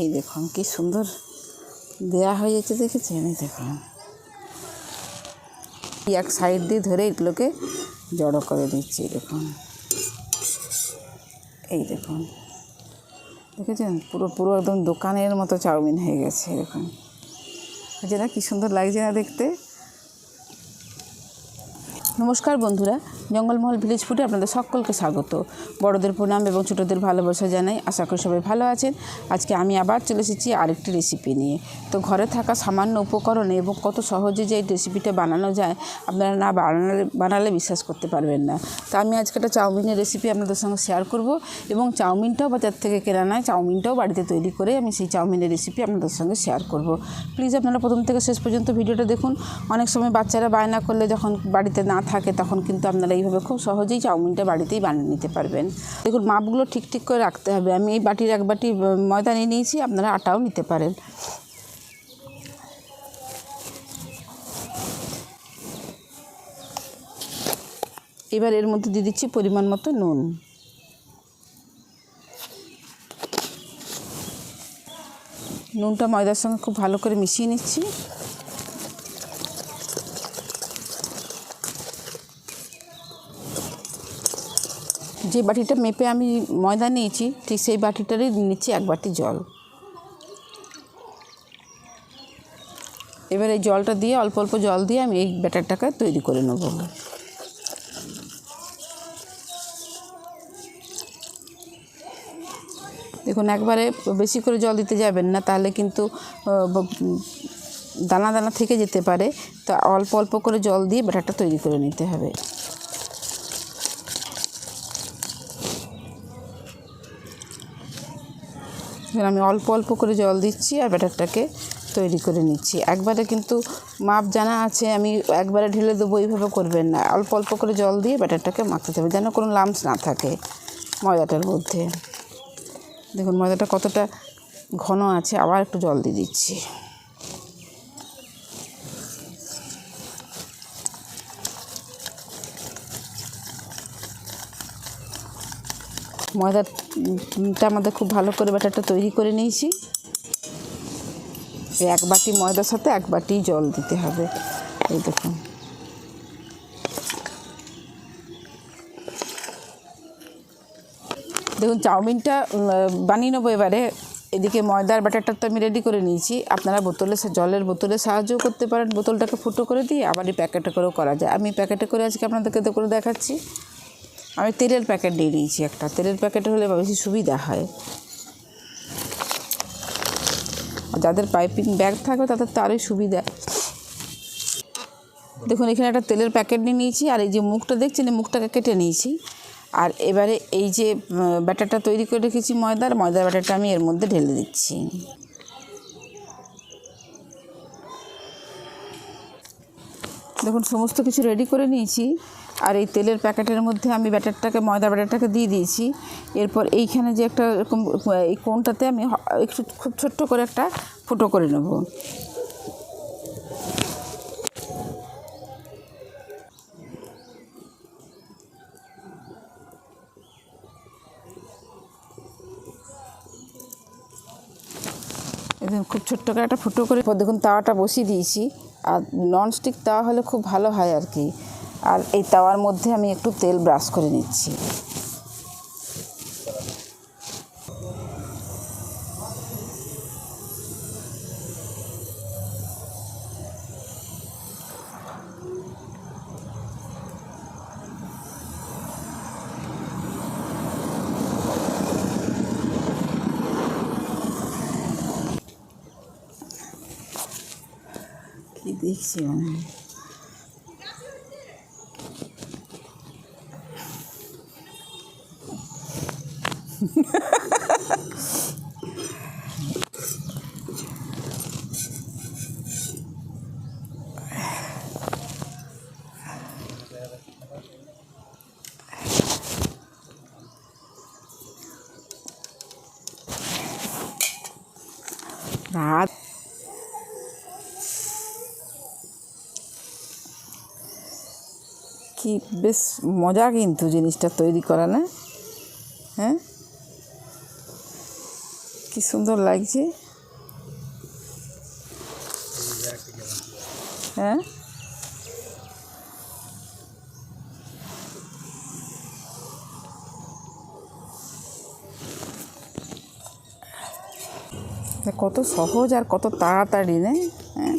এই দেখুন, কি সুন্দর দেয়া হয়েছে দেখেছেন? এই দেখুন। এক সাইড দিয়ে ধরে এগুলোকে জড়ো করে দিচ্ছি দেখুন। এই দেখুন। দেখেছেন? পুরো পুরো একদম দোকানের মতো চাউমিন হয়ে গেছে এরকম যে না, কী সুন্দর লাগছে না দেখতে? নমস্কার বন্ধুরা, জঙ্গলমহল ভিলেজ ফুডে আপনাদের সকলকে স্বাগত। বড়দের প্রণাম এবং ছোটদের ভালোবাসা জানাই। আশা করি সবাই ভালো আছেন। আজকে আমি আবার চলে এসেছি আরেকটি রেসিপি নিয়ে। তো ঘরে থাকা সামান্য উপকরণে এবং কত সহজে যে এই রেসিপিটা বানানো যায়, আপনারা না বানালে বানালে বিশ্বাস করতে পারবেন না। তো আমি আজকে একটা চাউমিনের রেসিপি আপনাদের সঙ্গে শেয়ার করব এবং চাউমিনটাও বাজার থেকে কেনা নয়, চাউমিনটাও বাড়িতে তৈরি করে আমি সেই চাউমিনের রেসিপি আপনাদের সঙ্গে শেয়ার করব। প্লিজ আপনারা প্রথম থেকে শেষ পর্যন্ত ভিডিওটা দেখুন। অনেক সময় বাচ্চারা বায়না করলে যখন বাড়িতে না থাকে, তখন কিন্তু আপনারা এইভাবে খুব সহজেই চাউমিনটা বাড়িতেই বানিয়ে নিতে পারবেন। দেখুন, মাপগুলো ঠিক ঠিক করে রাখতে হবে। আমি এই বাটির এক বাটি ময়দা নিয়ে নিয়েছি, আপনারা আটাও নিতে পারেন। এবার এর মধ্যে দিয়ে দিচ্ছি পরিমাণ মতো নুন। নুনটা ময়দার সঙ্গে খুব ভালো করে মিশিয়ে নিচ্ছি। যে বাটিটা মেপে আমি ময়দা নিয়েছি, ঠিক সেই বাটিটারই নিচ্ছি এক বাটি জল। এবার এই জলটা দিয়ে, অল্প অল্প জল দিয়ে আমি এই ব্যাটারটাকে তৈরি করে নেব। দেখুন, একবারে বেশি করে জল দিতে যাবেন না, তাহলে কিন্তু দানা দানা থেকে যেতে পারে। তো অল্প অল্প করে জল দিয়ে ব্যাটারটা তৈরি করে নিতে হবে। আমি অল্প অল্প করে জল দিচ্ছি আর ব্যাটারটাকে তৈরি করে নিচ্ছি। একবারে কিন্তু মাপ জানা আছে, আমি একবারে ঢেলে দেবো, এইভাবে করবেন না। অল্প অল্প করে জল দিয়ে ব্যাটারটাকে মাখতে হবে, যেন কোনো লামস না থাকে ময়দাটার মধ্যে। দেখুন ময়দাটা কতটা ঘন আছে, আবার একটু জল দিয়ে দিচ্ছি। ময়দাটা আমাদের খুব ভালো করে ব্যাটারটা তৈরি করে নিয়েছি। এক বাটি ময়দার সাথে এক বাটি জল দিতে হবে। এই দেখুন। দেখুন, চাউমিনটা বানিয়ে নেব এবারে। এদিকে ময়দার ব্যাটারটা তো আমি রেডি করে নিয়েছি। আপনারা বোতলে জলের বোতলে সাহায্যও করতে পারেন। বোতলটাকে ফুটো করে দিয়ে আবার এই প্যাকেটে করেও করা যায়। আমি প্যাকেটে করে আজকে আপনাদেরকে তো করে দেখাচ্ছি। আমি তেলের প্যাকেট নিয়ে নিয়েছি একটা। তেলের প্যাকেট হলে বেশি সুবিধা হয়। যাদের পাইপিং ব্যাগ থাকবে, তাদের তো আরোই সুবিধা। দেখুন, এখানে একটা তেলের প্যাকেট নিয়ে নিয়েছি, আর এই যে মুখটা দেখছেন, এই মুখটাকে কেটে নিয়েছি। আর এবারে এই যে ব্যাটারটা তৈরি করে রেখেছি ময়দার ময়দার ব্যাটারটা আমি এর মধ্যে ঢেলে দিচ্ছি। দেখুন, সমস্ত কিছু রেডি করে নিয়েছি। আর এই তেলের প্যাকেটের মধ্যে আমি ব্যাটারটাকে ময়দা ব্যাটারটাকে দিয়ে দিয়েছি। এরপর এইখানে যে একটা এরকম, এই কোনটাতে আমি একটু খুব ছোট্ট করে একটা ফুটো করে নেব। একদম খুব ছোট্ট করে একটা ফুটো করে, দেখুন, তাওয়াটা বসিয়ে দিয়েছি। আর ননস্টিক তাওয়া হলে খুব ভালো হয় আর কি। আর এই তাওয়ার মধ্যে আমি একটু তেল ব্রাশ করে নিচ্ছি। কি দেখছি মানে রাত কি বেশ মজা কিন্তু জিনিসটা তৈরি করা না? হ্যাঁ? কি সুন্দর লাগছে। হ্যাঁ? কত সহজ আর কত তাড়াতাড়ি না হ্যাঁ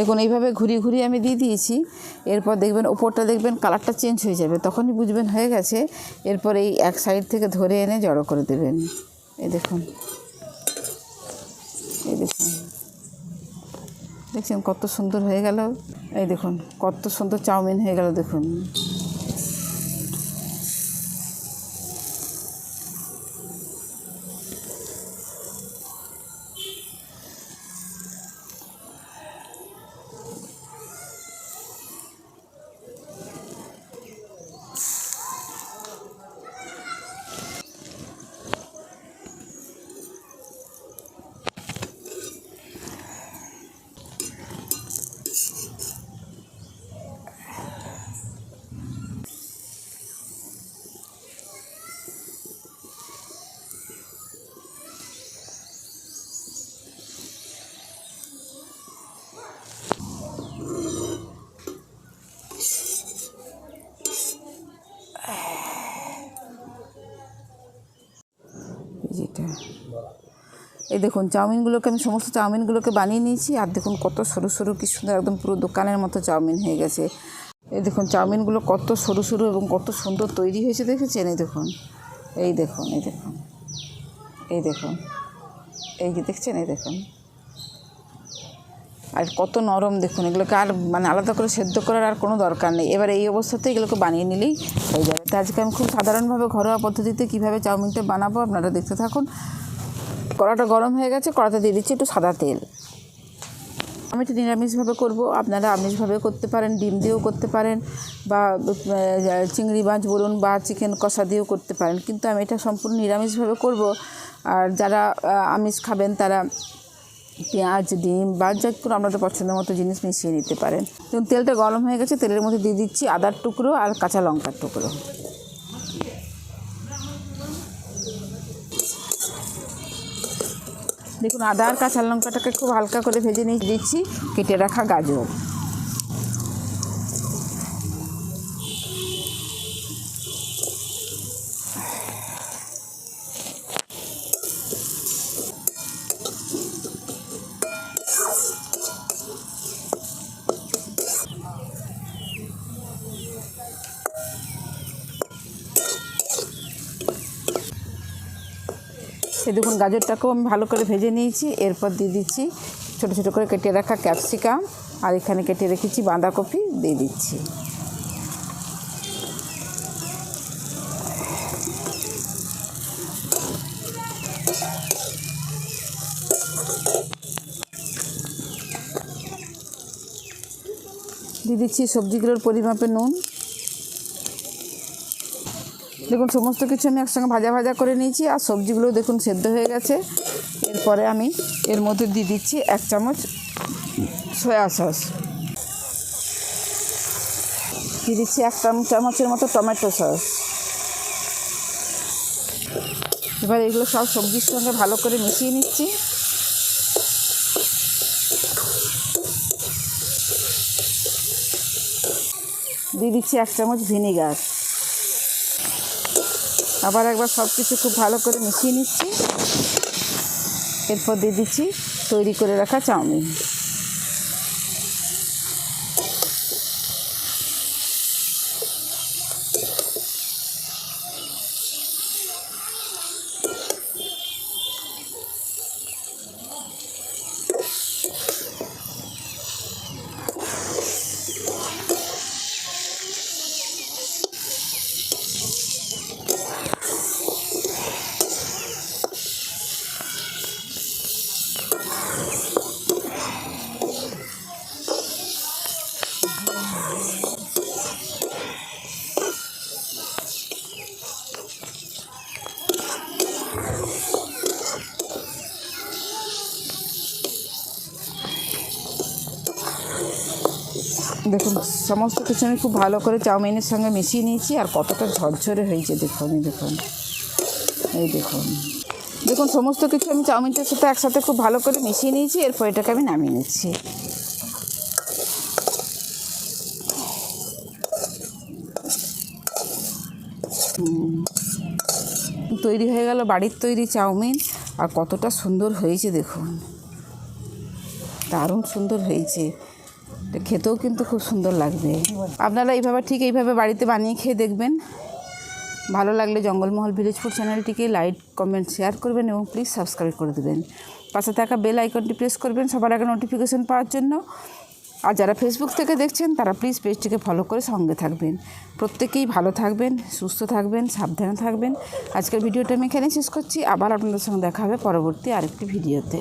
দেখুন, এইভাবে ঘুরিয়ে ঘুরিয়ে আমি দিয়ে দিয়েছি। এরপর দেখবেন, ওপরটা দেখবেন কালারটা চেঞ্জ হয়ে যাবে। তখনই বুঝবেন হয়ে গেছে। এরপর এই এক সাইড থেকে ধরে এনে জড়ো করে দেবেন। এই দেখুন। এই দেখুন। দেখছেন কত সুন্দর হয়ে গেল? এই দেখুন, কত সুন্দর চাউমিন হয়ে গেল, দেখুন এই যেটা এই দেখুন, চাউমিনগুলোকে আমি সমস্ত চাউমিনগুলোকে বানিয়ে নিয়েছি, আর দেখুন কত সরু সরু, কি সুন্দর একদম পুরো দোকানের মতো চাউমিন হয়ে গেছে। এই দেখুন, চাউমিনগুলো কত সরু সরু এবং কত সুন্দর তৈরি হয়েছে, দেখেছেন? এই দেখুন এই দেখুন এই দেখুন এই দেখুন, এই যে দেখছেন? এই দেখুন, আর কত নরম, দেখুন, এগুলোকে আর মানে আলাদা করে সেদ্ধ করার আর কোনো দরকার নেই। এবার এই অবস্থাতে এগুলোকে বানিয়ে নিলেই হয়ে যাবে। তো আজকে আমি খুব সাধারণভাবে ঘরোয়া পদ্ধতিতে কীভাবে চাউমিনটা বানাবো, আপনারা দেখতে থাকুন। কড়াটা গরম হয়ে গেছে, কড়াতে দিয়ে দিচ্ছি একটু সাদা তেল। আমি তো নিরামিষভাবে করব, আপনারা আমিষভাবে করতে পারেন, ডিম দিয়েও করতে পারেন, বা চিংড়ি মাছ বলুন বা চিকেন কষা দিয়েও করতে পারেন। কিন্তু আমি এটা সম্পূর্ণ নিরামিষভাবে করব। আর যারা আমিষ খাবেন, তারা পেঁয়াজ, ডিম বা যা কোনো আপনাদের পছন্দ মতো জিনিস মিশিয়ে নিতে পারেন। তেলটা গরম হয়ে গেছে, তেলের মধ্যে দিয়ে দিচ্ছি আদার টুকরো আর কাঁচা লঙ্কার টুকরো। দেখুন আদা আর কাঁচা লঙ্কাটাকে খুব হালকা করে ভেজে নিয়ে দিচ্ছি কেটে রাখা গাজর। এই দেখুন গাজরটাকেও আমি ভালো করে ভেজে নিয়েছি, এরপর দিয়ে দিচ্ছি ছোটো ছোটো করে কেটে রাখা ক্যাপসিকাম, আর এখানে কেটে রেখেছি বাঁধাকপি, দিয়ে দিচ্ছি। দিয়ে দিচ্ছি সবজিগুলোর পরিমাপে নুন। দেখুন, সমস্ত কিছু আমি একসঙ্গে ভাজা ভাজা করে নিয়েছি আর সবজিগুলো দেখুন, সেদ্ধ হয়ে গেছে। এরপরে আমি এর মধ্যে দিয়ে দিচ্ছি এক চামচ সয়া সস। দিয়ে দিচ্ছি এক চাম- চামচের মতো টমেটো সস। এবার এগুলো সব সবজির সঙ্গে ভালো করে মিশিয়ে নিচ্ছি। দিয়ে দিচ্ছি এক চামচ ভিনিগার। আবার একবার সব কিছু খুব ভালো করে মিশিয়ে নিচ্ছি। এরপর দিয়ে দিচ্ছি তৈরি করে রাখা চাউমিন। দেখুন, সমস্ত কিছু আমি খুব ভালো করে চাউমিনের সঙ্গে মিশিয়ে নিয়েছি আর কতটা ঝরঝরে হয়েছে দেখুন দেখুন, এই দেখুন। দেখুন, সমস্ত কিছু আমি চাউমিনটার সাথে একসাথে খুব ভালো করে মিশিয়ে নিয়েছি, এরপর এটাকে আমি নামিয়ে নিচ্ছি। তৈরি হয়ে গেল বাড়ির তৈরি চাউমিন, আর কতটা সুন্দর হয়েছে দেখুন। দারুণ সুন্দর হয়েছে। খেতেও কিন্তু খুব সুন্দর লাগবে। আপনারা এইভাবে ঠিক এইভাবে বাড়িতে বানিয়ে খেয়ে দেখবেন। ভালো লাগলে জঙ্গলমহল ভিলেজ ফুড চ্যানেলটিকে লাইক, কমেন্ট, শেয়ার করবেন এবং প্লিজ সাবস্ক্রাইব করে দেবেন। পাশে থাকা বেল আইকনটি প্রেস করবেন সবার আগে নোটিফিকেশন পাওয়ার জন্য। আর যারা ফেসবুক থেকে দেখছেন, তারা প্লিজ পেজটিকে ফলো করে সঙ্গে থাকবেন। প্রত্যেকেই ভালো থাকবেন, সুস্থ থাকবেন, সাবধানে থাকবেন। আজকের ভিডিওটা আমি এখানে শেষ করছি। আবার আপনাদের সঙ্গে দেখা হবে পরবর্তী আরেকটি ভিডিওতে।